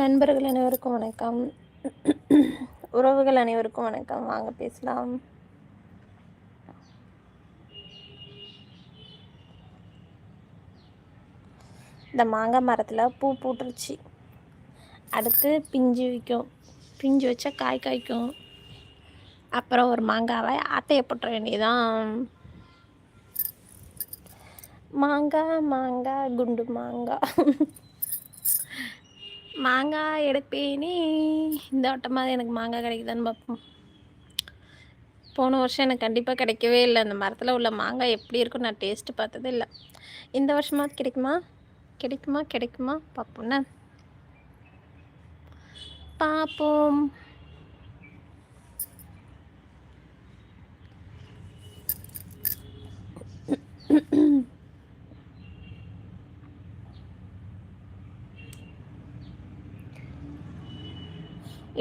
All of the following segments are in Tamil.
நண்பர்கள் அனைவருக்கும் வணக்கம். உறவுகள் அனைவருக்கும் வணக்கம். வாங்க பேசலாம். இந்த மாங்காய் மரத்தில் பூ பூட்டுருச்சு. அடுத்து பிஞ்சு வைக்கும். பிஞ்சு வச்சா காய் காய்க்கும். அப்புறம் ஒரு மாங்காவை ஆட்டையை போட்டுற வேண்டியதான் மாங்காய் மாங்காய் குண்டு மாங்காய். மாங்காய் எடுப்பேனே. இந்த வட்டமாக எனக்கு மாங்காய் கிடைக்குதான்னு பார்ப்போம் போன வருஷம் எனக்கு கண்டிப்பாக கிடைக்கவே இல்லை. அந்த மரத்தில் உள்ள மாங்காய் எப்படி இருக்கும் நான் டேஸ்ட்டு பார்த்ததே இல்லை. இந்த வருஷமாக கிடைக்குமா? கிடைக்குமா? கிடைக்குமா? பார்ப்போம்ண்ணே பார்ப்போம்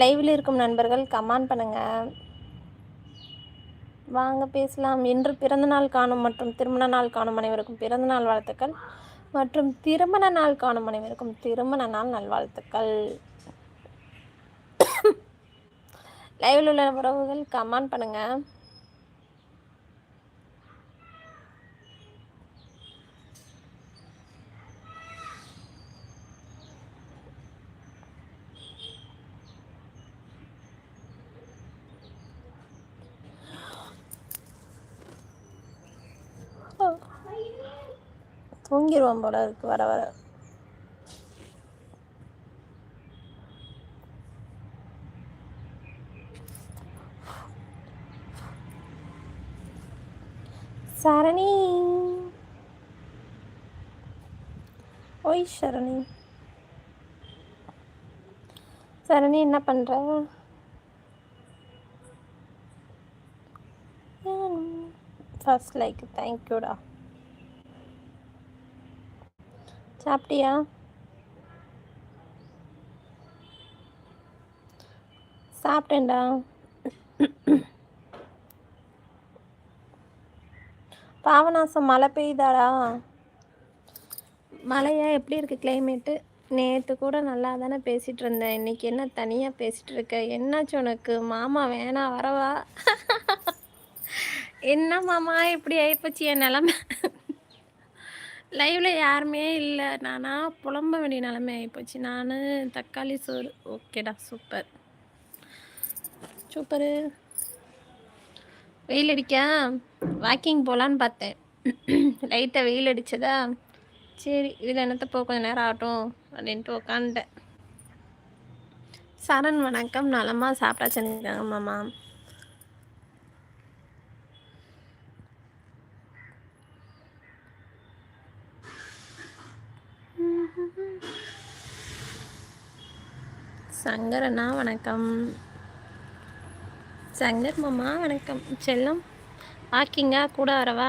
லைவில் இருக்கும் நண்பர்கள் கமெண்ட் பண்ணுங்கள் வாங்க பேசலாம். இன்று பிறந்த நாள் காணும் மற்றும் திருமண நாள் காணும் அனைவருக்கும் பிறந்த நாள் வாழ்த்துக்கள் மற்றும் திருமண நாள் காணும் அனைவருக்கும் திருமண நாள் நல்வாழ்த்துக்கள். லைவில் உள்ள உறவுகள் கமெண்ட் பண்ணுங்கள் தூங்கிடுவோம் போல இருக்கு வர வர. சரணி. ஓய் சரணி. சரணி என்ன பண்ற? ஃபர்ஸ்ட் லைக் தேங்க்யூடா சாப்பிட்டியா? சாப்பிட்டேன்டா. பாவநாசம் மழை பெய்யுதாடா? மழையா? எப்படி இருக்குது கிளைமேட்டு நேற்று கூட நல்லா தானே பேசிகிட்டு இருந்தேன். இன்றைக்கி என்ன தனியாக பேசிகிட்டு இருக்க? என்னாச்சு உனக்கு? மாமா வேணாம் வரவா? என்ன மாமா? இப்படி ஆயிப்போச்சு என் நிலமை. லைவில் யாருமே இல்லை. நானா புலம்ப வேண்டிய நிலமை ஆகிப்போச்சு நான் தக்காளி சோறு. ஓகேடா சூப்பர் சூப்பரு வெயில் அடிக்க? வாக்கிங் போகலான்னு பார்த்தேன். லைட்டாக வெயில் அடித்ததா சரி இதில் என்னத்தை போக கொஞ்சம் நேரம் ஆகட்டும் அப்படின்ட்டு உக்காந்துட்டேன். சரண் வணக்கம். நலமாக சாப்பிட்டாச்சுன்னு மாமா சங்கரண்ணா வணக்கம். சங்கர் மாமா வணக்கம். செல்லம் வாக்கிங்கா கூட வரவா?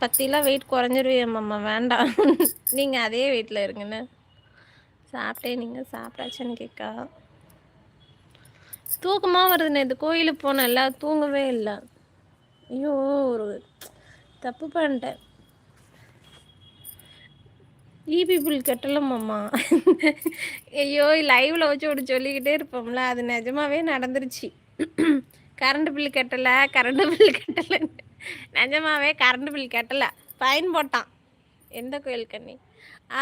பத்திலாம் வெயிட் குறைஞ்சிருவேன் மாமா வேண்டாம். நீங்கள் அதே வெயிட்டில் இருங்கன்னு சாப்பிட்டே நீங்கள் சாப்பிட்டாச்சுன்னு கேட்கா. தூக்கமாக வருதுண்ணே இது கோயிலுக்கு போனேன்ல தூங்கவே இல்லை. ஐயோ ஒரு தப்பு பண்ணிட்டேன். E ஈபி பில் கட்டலமாம்மா ஐயோ லைவில் வச்சு ஒன்று சொல்லிக்கிட்டே இருப்போம்ல அது நிஜமாவே நடந்துருச்சு. கரண்ட் பில் கட்டலை கரண்ட் பில் கட்டலை. நிஜமாவே கரண்ட் பில் கட்டலை. ஃபைன் போட்டான். எந்த கோயில் கண்ணி?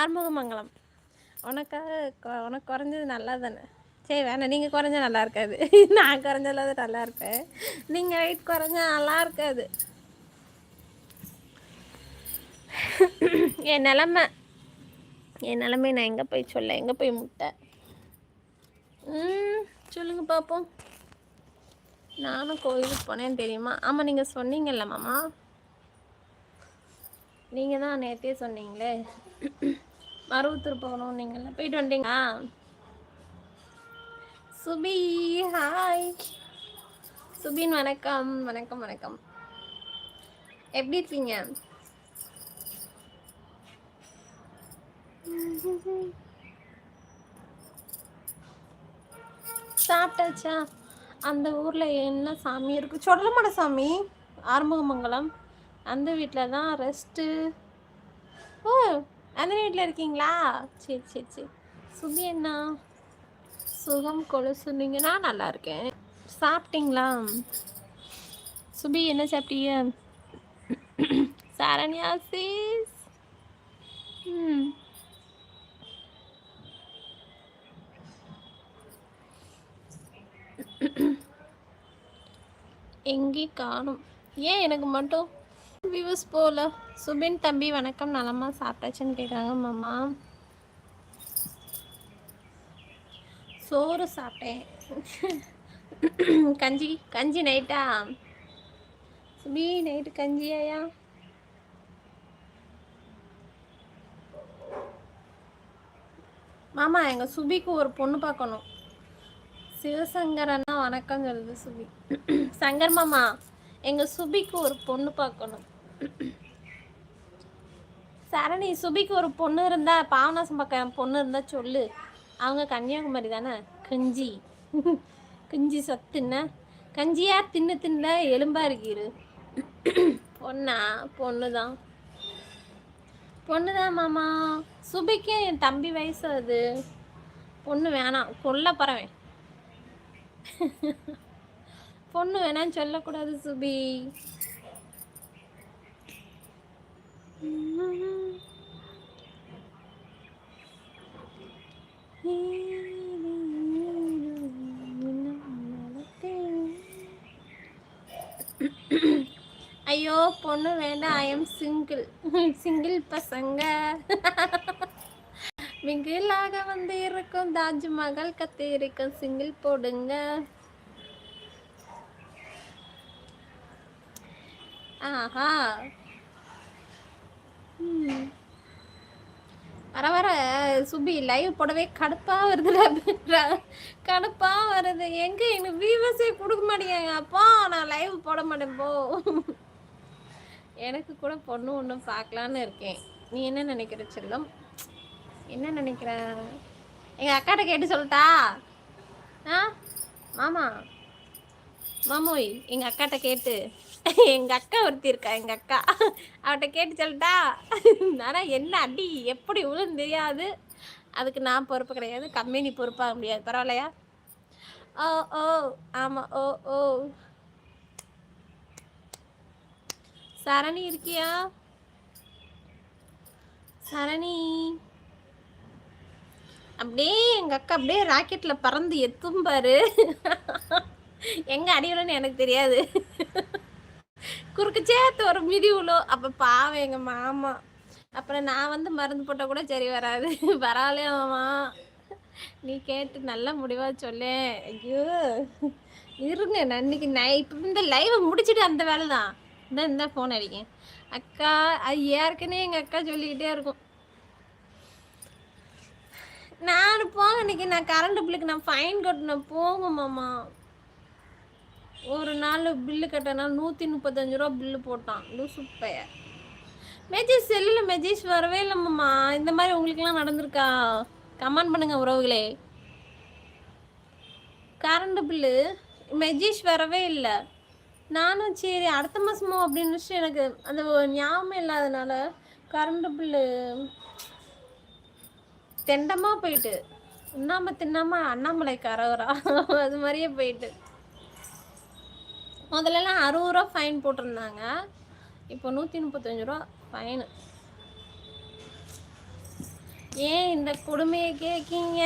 ஆறுமுகமங்கலம். உனக்காக உனக்கு குறைஞ்சது நல்லா தானே சரி வேணாம் நீங்கள் குறைஞ்சா நல்லா இருக்காது. நான் குறைஞ்சலாவது நல்லா இருப்பேன். நீங்கள் வெயிட் குறைஞ்சா நல்லா இருக்காது. என் நிலமை. என் நிலமை நான் எங்கே போய் சொல்ல? எங்கே போய் முட்டை? ம் சொல்லுங்கள் பார்ப்போம் நானும் கோயிலுக்கு போனேன்னு தெரியுமா? ஆமாம் நீங்கள் சொன்னீங்கல்ல மாமா. நீங்கள் தான் நேற்றே சொன்னீங்களே. மருவத்தூர் போகணும் நீங்கள்லாம் போயிட்டு வந்தீங்களா? சுபி ஹாய் சுபின் வணக்கம். வணக்கம் வணக்கம். எப்படி இருக்கீங்க? சாப்பிட்டாச்சா? அந்த ஊரில் என்ன சாமி இருக்குது சொல்லமாட சாமி. ஆறுமுகமங்கலம். அந்த வீட்டில் தான் ரெஸ்ட்டு ஓ அந்த வீட்டில் இருக்கீங்களா? சரி சரி சரி. சுபி என்ன சுகம் கொலு சொன்னீங்கன்னா நல்லா இருக்கேன். சாப்பிட்டீங்களா? சுபி என்ன சாப்பிட்டீங்க? சரண்யா சீஸ் ம். எங்கே காணும்? ஏன் எனக்கு மட்டும் வியூஸ் போகல சுபின் தம்பி வணக்கம். நலமா சாப்பிட்டாச்சுன்னு கேட்குறாங்க மாமா. சோறு சாப்பிட்டேன். கஞ்சி கஞ்சி நைட்டா சுபி நைட்டு கஞ்சியாயா? மாமா எங்கள் சுபிக்கு ஒரு பொண்ணு பார்க்கணும். சிவசங்கர் அண்ணா வணக்கம் சொல்லுது சுபி. சங்கர் மாமா எங்கள் சுபிக்கு ஒரு பொண்ணு பார்க்கணும் சரணி சுபிக்கு ஒரு பொண்ணு இருந்தா பாவநாசம் பக்கம் பொண்ணு இருந்தா சொல்லு. அவங்க கன்னியாகுமரி தானே? கஞ்சி. கஞ்சி சத்துன்ன கஞ்சியா தின்னு தின்ன எலும்பா இருக்கிறு பொண்ணா பொண்ணு தான் பொண்ணு தான் மாமா. சுபிக்கு என் தம்பி வயசு அது. பொண்ணு வேணாம். கொல்ல பறவேன் பொண்ணு வேணான்னு சொல்லக்கூடாது சுபி. ஐயோ பொண்ணு வேண்டாம். ஐ எம் சிங்கிள் சிங்கிள் பசங்க. மிகிலாக வந்து இருக்கும் தாஜ்மஹால் கத்தி இருக்கும் சிங்கிள் போடுங்க. ஆஹா. வர வர சுபி லைவ் போடவே கடுப்பாக வருதுல கடுப்பாக வருது. எங்கே எனக்கு வியூவர்ஸே கொடுக்க மாட்டேங்க? அப்பா நான் லைவ் போட மாட்டேன் போ. எனக்கு கூட பொண்ணு ஒன்று பார்க்கலான்னு இருக்கேன். நீ என்ன நினைக்கிற செல்லம்? என்ன நினைக்கிற எங்கள் அக்காட்ட கேட்டு சொல்லிட்டா ஆ? மாமா. மாமோய் எங்கள் அக்காட்ட கேட்டு. எங்கள் அக்கா ஒருத்தி இருக்கா எங்கள் அக்கா. அவட்ட கேட்டு சொல்லிட்டா ஆனால் என்ன அடி எப்படி விழுன்னு தெரியாது. அதுக்கு நான் பொறுப்பு கிடையாது கம்பெனி பொறுப்பாக முடியாது. பரவாயில்லையா? ஓ ஓ ஆமாம் ஓ ஓ. சரணி இருக்கியா? சரணி. அப்படியே எங்கள் அக்கா அப்படியே ராக்கெட்டில் பறந்து எத்தும் பாரு எங்கே அடிவிலன்னு எனக்கு தெரியாது. குறுக்கு சேர்த்து ஒரு மிதி விழும் அப்போ பாவம் எங்கள் மாமா. அப்புறம் நான் வந்து மருந்து போட்டால் கூட சரி வராது. பரவாயில்லையாமா நீ கேட்டு நல்ல முடிவாக சொல்லேன் ஐயோ. இருங்க நான் இன்னைக்கு நை இப்போ இந்த லைவை முடிச்சுட்டு அந்த வேலை தான் இந்த இந்த ஃபோன் அடிக்கேன். அக்கா அது ஏற்கனவே எங்கள் அக்கா சொல்லிக்கிட்டே இருக்கும். நான் போங்க இன்னைக்கு நான் கரண்ட் பில்லுக்கு நான் ஃபைன் கட்டணும். போங்க மாமா. ஒரு நாள் பில்லு கட்டினா நூற்றி முப்பத்தஞ்சு ரூபா பில்லு போட்டான். லூசு பையன் மெஜேஷ் செல்லில் மெஜேஷ் வரவே இல்லைம்மா இந்த மாதிரி உங்களுக்குலாம் நடந்திருக்கா? கமெண்ட் பண்ணுங்க உறவுகளே. கரண்ட் பில்லு மெஜேஷ் வரவே இல்லை. நானும் சரி அடுத்த மாதமோ அப்படின்னு எனக்கு அந்த ஞாபகம் இல்லாதனால கரண்ட் பில்லு தெண்டமாக போயிட்டு. உண்ணாம தின்னாம அண்ணாமலை கரவரா. அது மாதிரியே போயிட்டு. முதல்லலாம் அறுபது ரூபா ஃபைன் போட்டிருந்தாங்க. இப்போ நூற்றி முப்பத்தஞ்சு ரூபா ஃபைனு ஏன் இந்த கொடுமையை கேட்கீங்க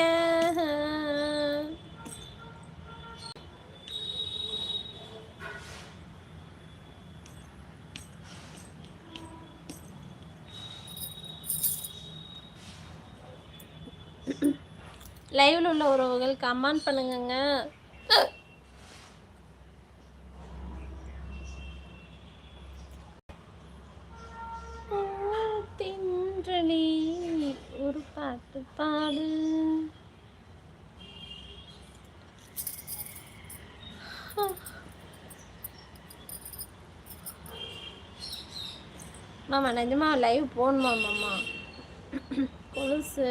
லைவ்ல உள்ள உறவுகள் கமெண்ட் பண்ணுங்கங்க. ஒரு பாட்டு பாடு. மாமா நிஜமா லைவ் போகணுமா மாமா? கொலுசு.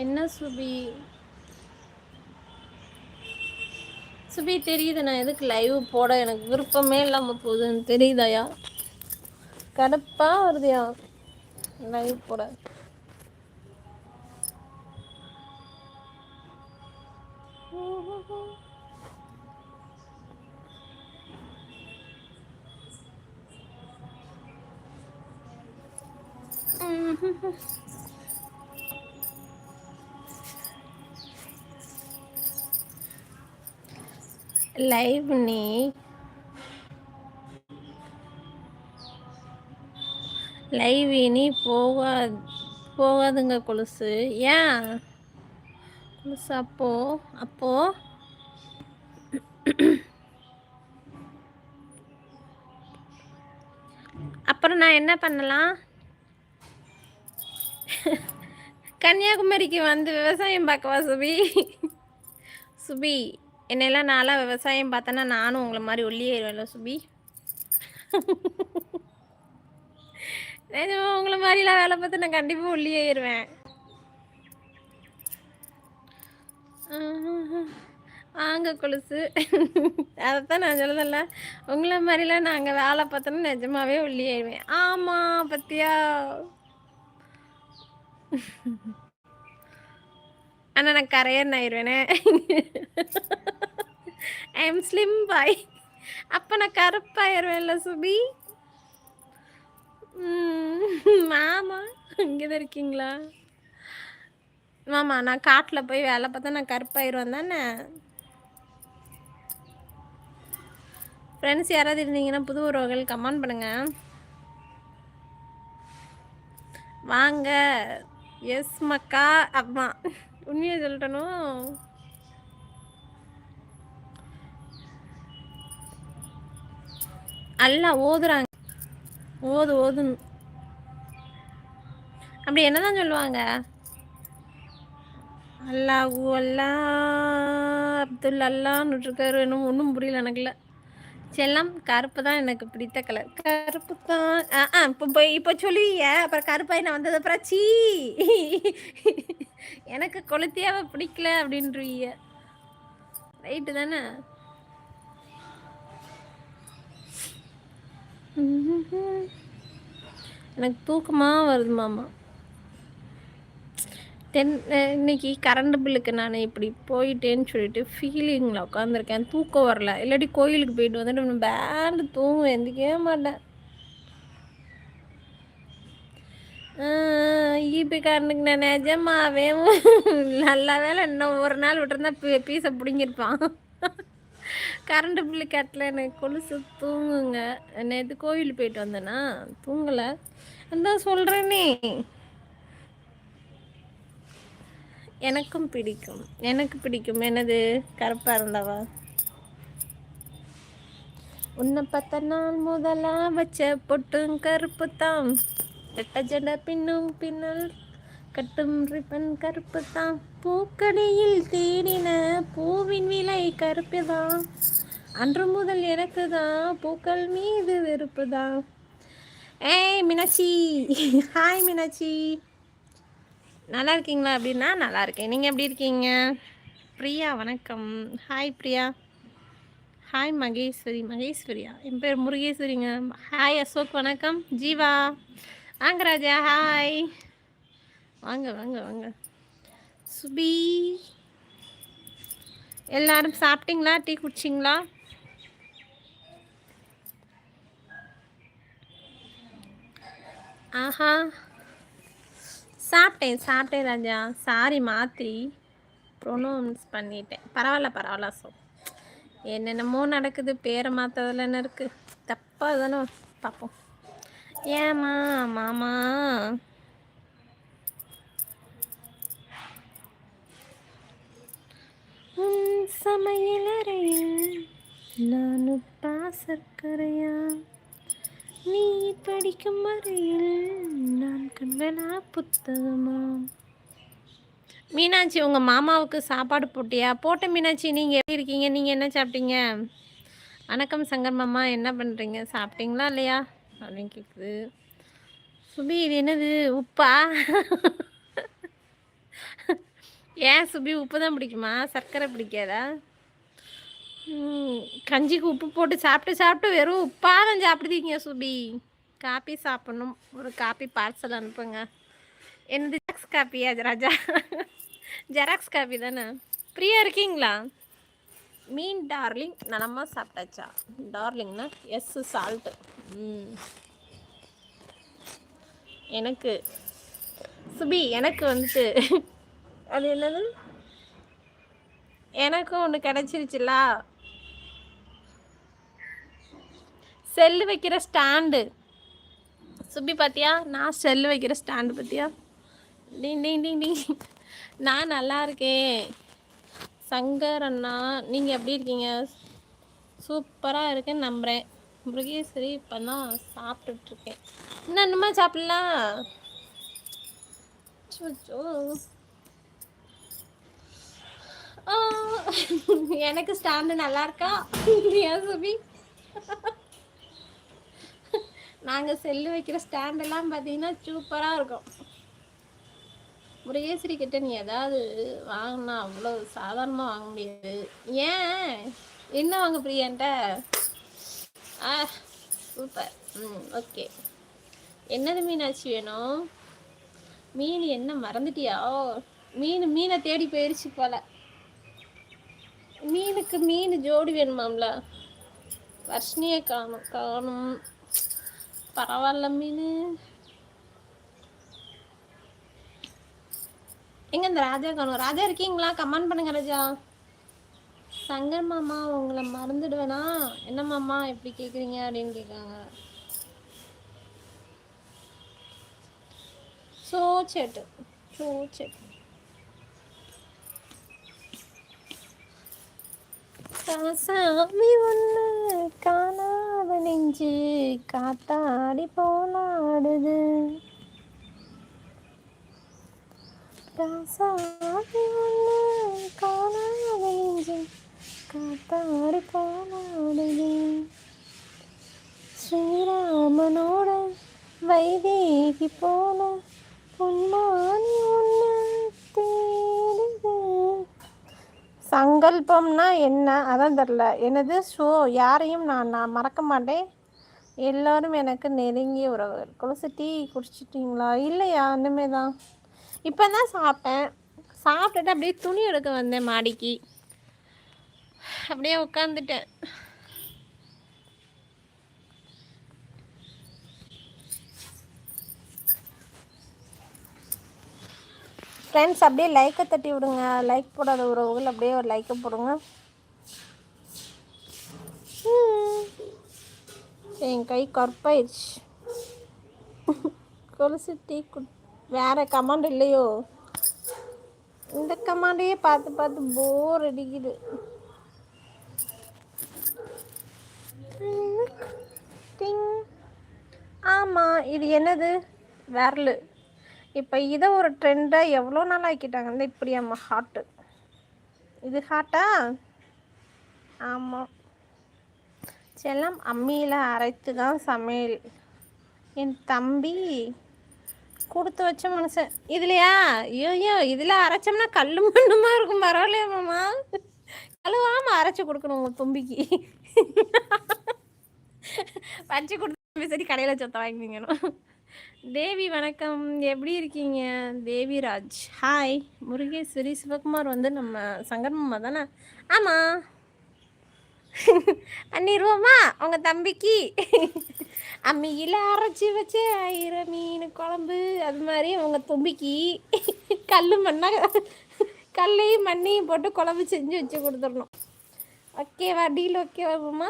என்ன சுபி? சுபி தெரியுது நான் எதுக்கு லைவ் போட? எனக்கு விருப்பமே இல்லாமல் போகுதுன்னு தெரியுதாயா? கடுப்பாக வருதுயா? லைவ் போட. லைவ் நீ. லைவ் இனி போகா போகாதுங்க கொலுசு. ஏன்? கொலுசு அப்போ அப்போ? அப்புறம் நான் என்ன பண்ணலாம்? கன்னியாகுமரிக்கு வந்து விவசாயம் பார்க்கவா சுபி. சுபி. என்னெல்லாம் நான்லாம் விவசாயம் பார்த்தேன்னா நானும் உங்களை மாதிரி ஒல்லியேறுவேன்ல சுபி. நிஜமா உங்களை மாதிரிலாம் வேலை பார்த்து நான் கண்டிப்பாக ஒல்லியேறுவேன் வாங்க கொலுசு. அதைத்தான் நான் சொல்லதில்ல உங்களை மாதிரிலாம் நாங்கள் வேலை பார்த்தோன்னா நிஜமாவே ஒல்லியாயிருவேன். ஆமாம் பத்தியா? ஆனால் நான் கரையன் ஆயிடுவேனே ஐ எம் ஸ்லிம் பாய் அப்போ நான் கருப்பாயிருவேன்ல சுபி? மாமா இங்கே தான் இருக்கீங்களா? மாமா நான் காட்டில் போய் வேலை பார்த்தா நான் கருப்பாயிருவேன் தானே? ஃப்ரெண்ட்ஸ் யாராவது இருந்தீங்கன்னா புது உறவுகள் கமெண்ட் பண்ணுங்கள் வாங்க. எஸ் மக்கா அம்மா. உண்மையை சொல்லட்டணும் அல்ல ஓதுறாங்க. ஓது ஓதுன்னு அப்படி என்னதான் சொல்லுவாங்க? அல்லாஹூ அல்லா அப்துல் அல்லான்னு இருக்காரு இன்னும் ஒன்றும் புரியல எனக்குல. செல்லம் கருப்பு தான் எனக்கு பிடித்த கலர் கருப்பு தான் ஆ இப்போ இப்போ சொல்லுவீங்க. அப்புறம் கருப்பாய் நான் வந்தது? அப்புறம் சீ. எனக்கு கொளுத்தியாவை பிடிக்கல அப்படின்றீங்க. ரைட்டு தானே? எனக்கு தூக்கமாக வருது மாமா. தென் இன்னைக்கு கரண்ட் பில்லுக்கு நான் இப்படி போயிட்டேன்னு சொல்லிட்டு ஃபீலிங்கில் உட்காந்துருக்கேன் தூக்கம் வரல. இல்லாட்டி கோயிலுக்கு போயிட்டு வந்துட்டு பேண்டு தூங்க எந்திக்கவே மாட்டேன். ஈபி காரனுக்கு நான் நிஜமாவே நல்ல வேலை. இன்னும் ஒரு நாள் விட்டுருந்தா பீஸை பிடிங்கிருப்பான். கரண்ட் பில்லு கட்டல. எனக்கு கொலுசு தூங்குங்க. நேற்று கோவில் போயிட்டு வந்தேன்னா தூங்கலை. அதான் சொல்கிறேனே எனக்கும் பிடிக்கும். எனக்கு பிடிக்கும். எனது கருப்பாக இருந்தவா? உன்னை பத்த நாள் முதலா வச்ச பொட்டும் கருப்பு தான் ரெட்ட பின்னும் பின்னல் கட்டும் ரிப்பன் கருப்பு தான் பூக்கடையில் தேடின பூவின் விலை கருப்பு தான் அன்று முதல் எனக்கு தான் பூக்கள் மீது வெறுப்பு தான் ஏய் மீனாட்சி. ஹாய் மீனாட்சி. நல்லா இருக்கீங்களா? அப்படின்னா நல்லா இருக்கேன். நீங்கள் எப்படி இருக்கீங்க? பிரியா வணக்கம். ஹாய் பிரியா. ஹாய் மகேஸ்வரி. மகேஸ்வரியா? என் பேர் முருகேஸ்வரிங்க. ஹாய் அசோக். வணக்கம். ஜீவா. வாங்க ராஜா ஹாய் வாங்க வாங்க வாங்க. சுபி. எல்லாரும் சாப்பிட்டீங்களா? டீ குடிச்சிங்களா? ஆஹா. சாப்பிட்டேன் சாப்பிட்டேன் ராஜா. சாரி மாற்றி ப்ரொனவுன்ஸ் பண்ணிட்டேன். பரவாயில்ல பரவாயில்ல சோ என்னென்னமோ நடக்குது பேரை மாற்றதில் என்ன இருக்குது தப்பாக தானே பார்ப்போம் ஏமா மாமா? சமையலறையில் நான் உப்பா சர்க்கரையா நீ படிக்கும் வரையில் நான் கண்டனா புத்தகமா? மீனாட்சி உங்கள் மாமாவுக்கு சாப்பாடு போட்டியா? போட்ட மீனாட்சி நீங்கள் எப்படி இருக்கீங்க? நீங்கள் என்ன சாப்பிட்டீங்க? வணக்கம் சங்கர் மாமா. என்ன பண்ணுறீங்க சாப்பிட்டீங்களா இல்லையா? அப்படின்னு கேட்குது சுபி இது என்னது? உப்பா? ஏன் சுபி உப்பு தான் பிடிக்குமா? சர்க்கரை பிடிக்காதா? கஞ்சிக்கு உப்பு போட்டு சாப்பிட்டு சாப்பிட்டு வெறும் உப்பாக தான் சாப்பிடுதீங்க சுபி. காப்பி சாப்பிட்ணும். ஒரு காப்பி பார்சல் அனுப்புங்க. என்னது ஜெராக்ஸ் காப்பியா ராஜா ஜெராக்ஸ் காப்பி தானே? ஃப்ரீயாக இருக்கீங்களா? மீன் டார்லிங் நனமாக சாப்பிட்டாச்சா? டார்லிங்னா எஸ் சால்ட்டு எனக்கு சுபி எனக்கு வந்துட்டு அது என்னது? எனக்கும் ஒன்று கிடச்சிருச்சுல. செல்லு வைக்கிற ஸ்டாண்டு. சுபி பார்த்தியா நான் செல்லு வைக்கிற ஸ்டாண்டு பார்த்தியா டிங் டிங் டிங் டிங் நான் நல்லா இருக்கேன். சங்கர் அண்ணா நீங்கள் எப்படி இருக்கீங்க? சூப்பராக இருக்குன்னு நம்புகிறேன் முருகேஸ்வரி இப்போ தான் சாப்பிட்டுட்ருக்கேன் இன்னும் இன்னுமா சாப்பிட்லாம்? எனக்கு ஸ்டாண்டு நல்லா இருக்கா? இல்லையா சுபி? நாங்கள் செல்லு வைக்கிற ஸ்டாண்டெல்லாம் பார்த்தீங்கன்னா சூப்பராக இருக்கும். முருகேஸ்வரி கிட்ட நீ ஏதாவது வாங்கினா அவ்வளோ சாதாரணமாக வாங்க முடியாது. ஏன்? என்ன வாங்க பிரியன்ட்ட ஆ சூப்பர் ம் ஓகே என்னது மீனாட்சி வேணும்? மீன் என்ன மறந்துட்டியா? மீன் மீனை தேடி போயிடுச்சு போல. மீனுக்கு மீன் ஜோடி வேணுமாம்ல? வர்ஷினியை காணும் காணும். பரவாயில்ல மீன். எங்க இந்த ராஜா காணும்? ராஜா இருக்கீங்களா? கமெண்ட் பண்ணுங்க ராஜா. சங்கர் மாமா உங்களை மறந்துடுவேனா? என்ன மாமா எப்படி கேக்குறீங்க அப்படின்னு கேட்காங்க சோ சேட்டு சோ சேட்டு சாமி ஒன்று காணாத நெஞ்சு காத்தாடி போனாடுது. ராசாதி ஒன்று காணாத நெஞ்சு காத்தாடி போனாடுது ஸ்ரீராமனோட வைதேகி போல பொன்மானி ஒன்று சங்கல்பம்னா என்ன? அதான் தெரில எனது ஷோ யாரையும் நான் நான் மறக்க மாட்டேன். எல்லோரும் எனக்கு நெருங்கிய உறவுகள். குளிச்சு டீ குடிச்சிட்டிங்களா? இல்லையா? இன்னுமே தான் இப்போ தான் சாப்பிட்டேன். சாப்பிட்டுட்டு அப்படியே துணி எடுக்க வந்தேன் மாடிக்கு. அப்படியே உட்காந்துட்டேன் ஃப்ரெண்ட்ஸ் அப்படியே லைக்கை தட்டி விடுங்க. லைக் போடாத உறவுகள் அப்படியே ஒரு லைக்கை போடுங்க. என் கை கற்பாயிடுச்சு கொலுசு டீ குட் வேறு கமாண்ட் இல்லையோ? இந்த கமாண்டையே பார்த்து பார்த்து போர் அடிக்குது. ஆமாம் இது என்னது? விரலு. இப்போ இதை ஒரு ட்ரெண்டாக எவ்வளோ நாள் ஆக்கிட்டாங்க இந்த இப்படி அம்மா ஹாட்டு இது ஹாட்டா ஆமாம் செல்லம் அம்மியில் அரைத்து தான் சமையல். என் தம்பி கொடுத்து வச்ச மனுஷன். இதுலையா? ஐயோ இதில் அரைச்சோம்னா கல் மண்ணுமா இருக்கும்? பரவாயில்லையா மாமா? கழுவாமல் அரைச்சி கொடுக்கணும் உங்கள் தும்பிக்கு. வச்சு கொடுத்து சரி கடையில் சொத்த வாங்கிக்கணும் தேவி வணக்கம். எப்படி இருக்கீங்க? தேவிராஜ். ஹாய் முருகேஸ்வரி சிவகுமார் வந்து நம்ம சங்கர் மாமா தானே? ஆமாம் அன்னிருவோமா உங்க தம்பிக்கு. அம்மியில் அரைச்சி வச்ச ஆயிர மீன் குழம்பு அது மாதிரி அவங்க தும்பிக்கு கல் மண்ணாக கல்லையும் மண்ணையும் போட்டு குழம்பு செஞ்சு வச்சு கொடுத்துடணும். ஓகேவா டீல் ஓகேவாம்மா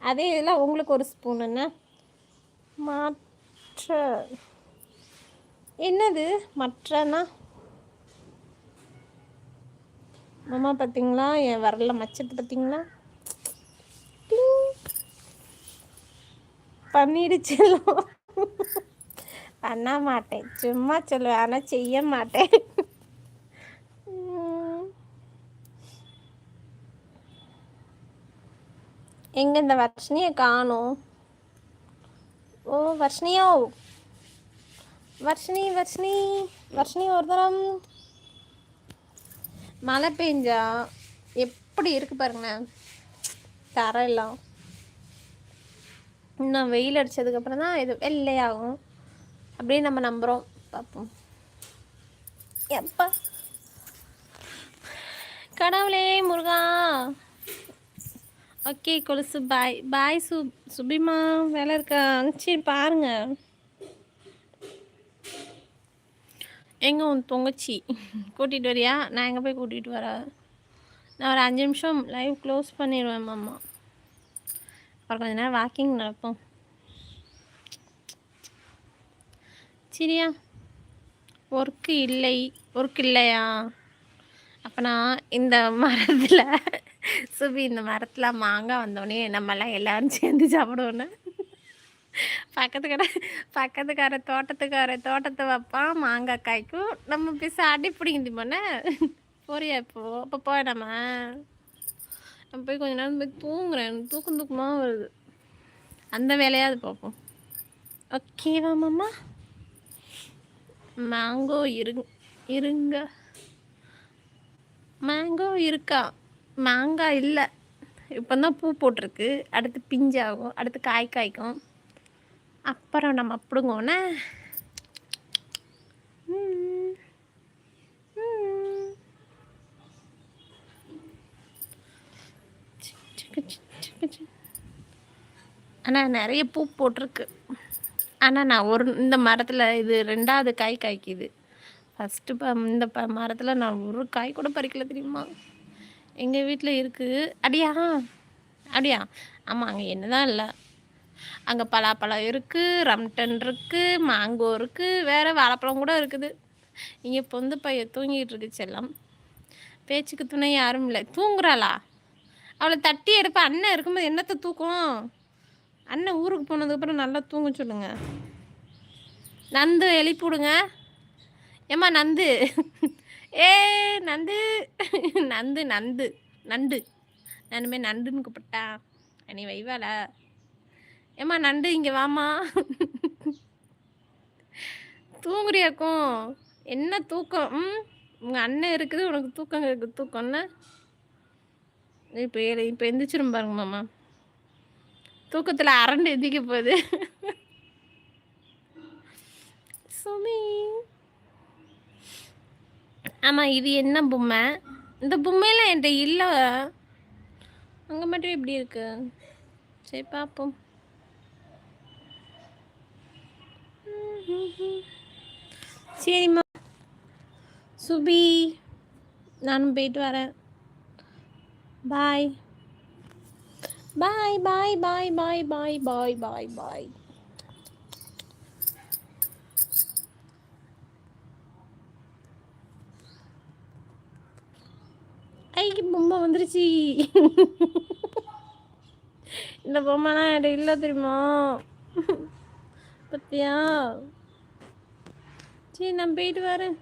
அதே இதில் உங்களுக்கு ஒரு ஸ்பூன் என்ன? மற்ற என்னது? மற்றனா? மாமா பார்த்தீங்களா என் வரல மச்சத்தை பார்த்தீங்களா பண்ணிடுச்சு பண்ண மாட்டேன். சும்மா சொல்லுவேன். ஆனால் செய்ய மாட்டேன். எங்க இந்த வர்ஷினியை காணும்? ஓ வர்ஷினியோ? வர்ஷினி வர்ஷினி. வர்ஷினி ஒரு தரம். மழை பெஞ்சா எப்படி இருக்கு பாருங்களேன். எல்லாம் இன்னும் வெயில் அடிச்சதுக்கப்புறம் தான் இது வெள்ளையாகும் அப்படின்னு நம்ம நம்புகிறோம் பார்ப்போம். எப்பா? கடவுளே முருகா. ஓகே கொலுசு. பாய் பாய் சு சுபிமா. வேலை இருக்கா? சரி பாருங்க. எங்க உன் தொங்கச்சி? கூட்டிகிட்டு வரியா? நான் எங்கே போய் கூட்டிகிட்டு வரேன் நான் ஒரு அஞ்சு நிமிஷம் லைவ் க்ளோஸ் பண்ணிடுவேன் மாமா. அப்புறம் கொஞ்ச நேரம் வாக்கிங் நடப்போம். சரியா ஒர்க்கு இல்லை ஒர்க் இல்லையா? அப்போனா இந்த மரத்தில் சுபி இந்த மரத்தில் மாங்காய் வந்தோடனே நம்மலாம் எல்லோரும் சேர்ந்து சாப்பிடுவோன்னு பக்கத்துக்கார பக்கத்துக்கார தோட்டத்துக்கார தோட்டத்தை வைப்பான் மாங்காய் காய்க்கும். நம்ம போய் அடி பிடிங்கிட்டு போனே போறியா இப்போ? அப்போ போய் நம்ம நம்ம போய் கொஞ்ச நேரம் போய் தூங்குறேன். தூக்கம் தூக்கமாக வருது. அந்த வேலையாவது பார்ப்போம். ஓகேவா மாமா. மேங்கோ இருங் இருங்க. மேங்கோ இருக்கா? மாங்காய் இல்லை. இப்போ தான் பூ போட்டிருக்கு. அடுத்து பிஞ்சாகும் அடுத்து காய் காய்க்கும். அப்புறம் நம்ம இருந்துச்சு ஆனால் நிறைய பூ போட்டிருக்கு. ஆனால் நான் ஒரு இந்த மரத்தில் இது ரெண்டாவது காய் காய்க்குது. ஃபஸ்ட்டு ப இந்த ப மரத்தில் நான் ஒரு காய் கூட பறிக்கல தெரியுமா? எங்கள் வீட்டில் இருக்குது அடியா? அப்படியா ஆமாம் அங்கே என்ன தான் இல்லை. அங்கே பலாப்பழம் இருக்குது ரம்டன் இருக்குது மாங்கோ இருக்குது வேறு வாழைப்பழம் கூட இருக்குது. இங்கே பொந்து பையன் தூங்கிட்டு இருக்குச்சு செல்லம். பேச்சுக்கு துணை யாரும் இல்லை. தூங்குறாளா? அவளை தட்டி எடுப்ப அண்ணன் இருக்கும்போது என்னத்தை தூக்கும்? அண்ணன் ஊருக்கு போனதுக்கப்புறம் நல்லா தூங்க சொல்லுங்க. நந்து எழுப்பிவிடுங்க ஏம்மா நந்து. ஏ நந்து. நந்து நந்து. நண்டு. நானுமே நண்டுன்னு கூப்பிட்டா. நீ வைவாள? ஏம்மா நண்டு இங்கே வாமா தூங்குறியாக்கும்? என்ன தூக்கம்? ம் உங்கள் அண்ணன் இருக்குது உனக்கு தூக்கம் இருக்குது தூக்கம்னு. இப்போ இப்போ எந்திரிச்சிரும் பாருங்க மாமா. தூக்கத்தில் அரண்டு எந்திக்க போகுது. சுமி. ஆமாம் இது என்ன பொம்மை? இந்த பொம்மையெல்லாம் என்கிட்ட இல்லை. அங்கே மட்டும் எப்படி இருக்கு? சரி பார்ப்போம் சரிம்மா சுபி நானும் போயிட்டு வரேன். பாய் பாய் பாய் பாய் பாய் பாய் பாய் பாய் பாய் ஐக்கு பொம்மை வந்துருச்சு இந்த பொம்மைலாம் என்கிட்ட இல்லை தெரியுமா பத்தியா சரி நான் போயிட்டு வரேன்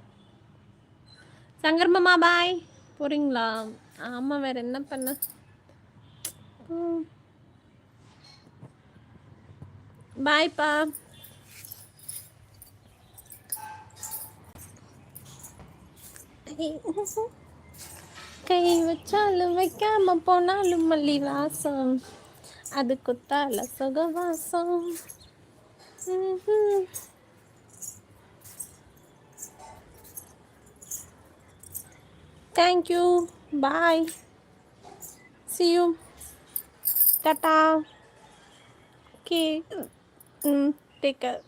சங்கர்மமா பாய் போகிறீங்களா ஆமாம் வேறு என்ன பண்ண? பாய்ப்பா. கை வச்சாலும் வைக்காம போனாலும் மல்லி வாசம். அது குத்தால சுகவாசம். Thank you Bye. See you. Tata. Okay. Mm, take care.